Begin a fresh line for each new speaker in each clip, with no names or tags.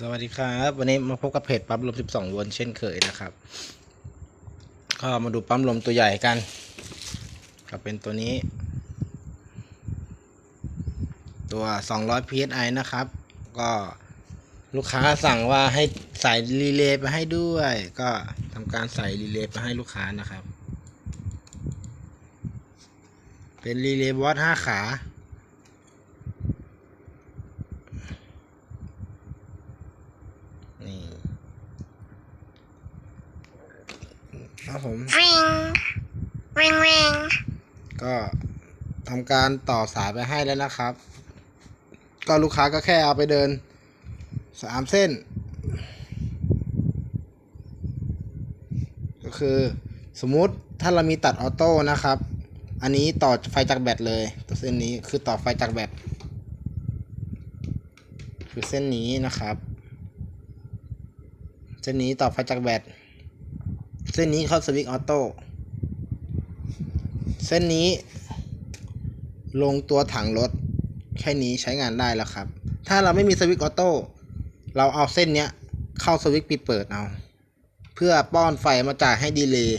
สวัสดีครับ วันนี้มาพบกับเพจปั๊มลม 12 โวลต์เช่นเคยนะครับ ก็มาดูปั๊มลมตัวใหญ่กันก็เป็นตัวนี้ ตัว 200 psi นะครับ ก็ลูกค้าสั่งว่าให้ใส่รีเลย์ไปให้ด้วย ก็ทำการใส่รีเลย์ไปให้ลูกค้านะครับ เป็นรีเลย์บอส5ขา นี่ ครับผม
Ring, ring, ring.
ก็ทำการต่อสายไปให้แล้วนะครับ ก็ลูกค้าก็แค่เอาไปเดินสามเส้น ก็คือสมมุติถ้าเรามีตัดออโต้นะครับ อันนี้ต่อไฟจากแบตเลย ตัวเส้นนี้คือต่อไฟจากแบตคือเส้นนี้นะครับ เส้นนี้ต่อไฟจากแบต เส้นนี้เข้าสวิตช์ออโต้เส้นนี้ ลงตัวถังรถ แค่นี้ใช้งานได้แล้วครับ ถ้าเราไม่มีสวิตช์ออโต้เราเอาเส้นเนี้ยเข้าสวิตช์ปิดเปิดเอา เพื่อป้อนไฟมาจ่ายให้ดีเลย์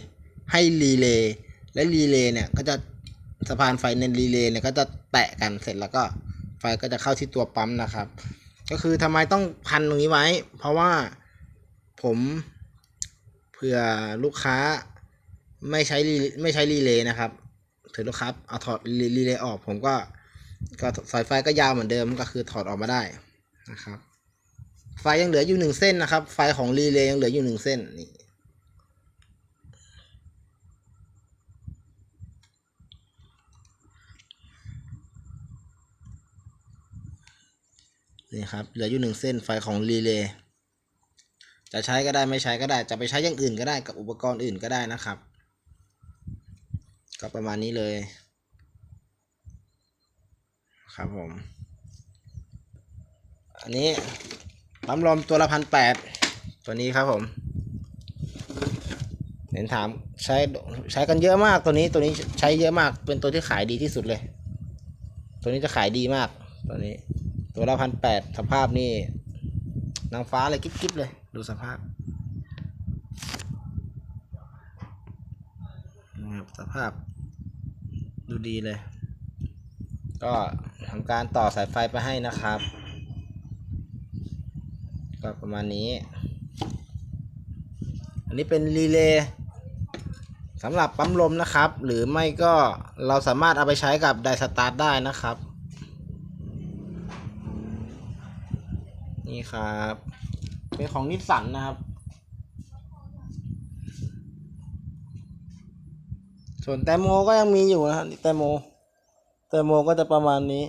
ให้รีเลย์และรีเลย์เนี่ยก็จะสะพานไฟในรีเลย์เนี่ยก็จะแตะกันเสร็จแล้วก็ไฟก็จะเข้าที่ตัวปั๊มนะครับ ก็คือทำไมต้องพันตรงนี้ไว้ เพราะว่าผม เผื่อลูกค้าไม่ใช้ไม่ใช้รีเลย์นะครับถือลูกค้าเอาถอดรีเลย์ออกผมก็ก็สายไฟก็ยาวเหมือนเดิมก็คือถอดออกมาได้นะครับ ไฟยังเหลืออยู่หนึ่งเส้นนะครับ ไฟของรีเลย์ยังเหลืออยู่หนึ่งเส้นนี่นี่ครับเหลืออยู่หนึ่งเส้นไฟของรีเลย์ จะใช้ก็ได้ไม่ใช้ก็ได้ จะไปใช้อย่างอื่นก็ได้กับอุปกรณ์อื่นก็ได้นะครับ ก็ประมาณนี้เลย ครับผม อันนี้ปั๊มลมตัวละพันแปดตัวนี้ครับผมเห็นถามใช้ใช้กันเยอะมากตัวนี้ตัวนี้ใช้เยอะมากเป็นตัวที่ขายดีที่สุดเลย ตัวนี้จะขายดีมากตัวนี้ ตัวละพันแปดสภาพนี่ นางฟ้าเลยกิ๊บๆเลย ดูสภาพนะครับสภาพ ดูดีเลย ก็ทำการต่อสายไฟไปให้นะครับ ก็ประมาณนี้ อันนี้เป็นรีเลย์สำหรับปั๊มลมนะครับ หรือไม่ก็เราสามารถเอาไปใช้กับไดสตาร์ทได้นะครับ นี่ครับ เป็นของนิสสันนะครับ ส่วนแตงโมก็ยังมีอยู่นะฮะแตงโมแตงโมก็จะประมาณนี้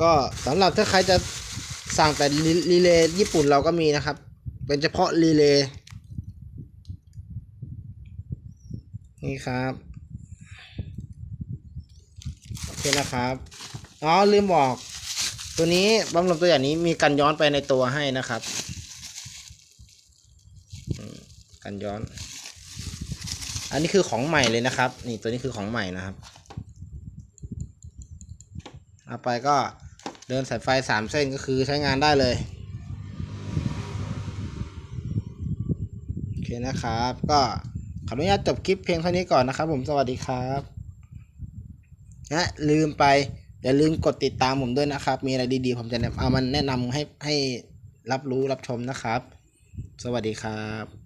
ก็สำหรับถ้าใครจะสั่งแต่รีเลย์ญี่ปุ่นเราก็มีนะครับ เป็นเฉพาะรีเลย์นี่ครับ โอเค นะครับอ๋อลืมบอก ตัวนี้บัมลมตัวอย่างนี้มีกันย้อนไปในตัวให้นะครับกันย้อน อันนี้คือของใหม่เลยนะครับ นี่ตัวนี้คือของใหม่นะครับเอาไปก็เดินสายไฟสามเส้นก็คือใช้งานได้เลยโอเคนะครับ ก็ขออนุญาตจบคลิปเพียงเท่านี้ก่อนนะครับ ผมสวัสดีครับ นะลืมไป อย่าลืมกดติดตามผมด้วยนะครับ มีอะไรดีๆ ผมจะเอามันแนะนำให้ให้รับรู้รับชมนะครับ สวัสดีครับ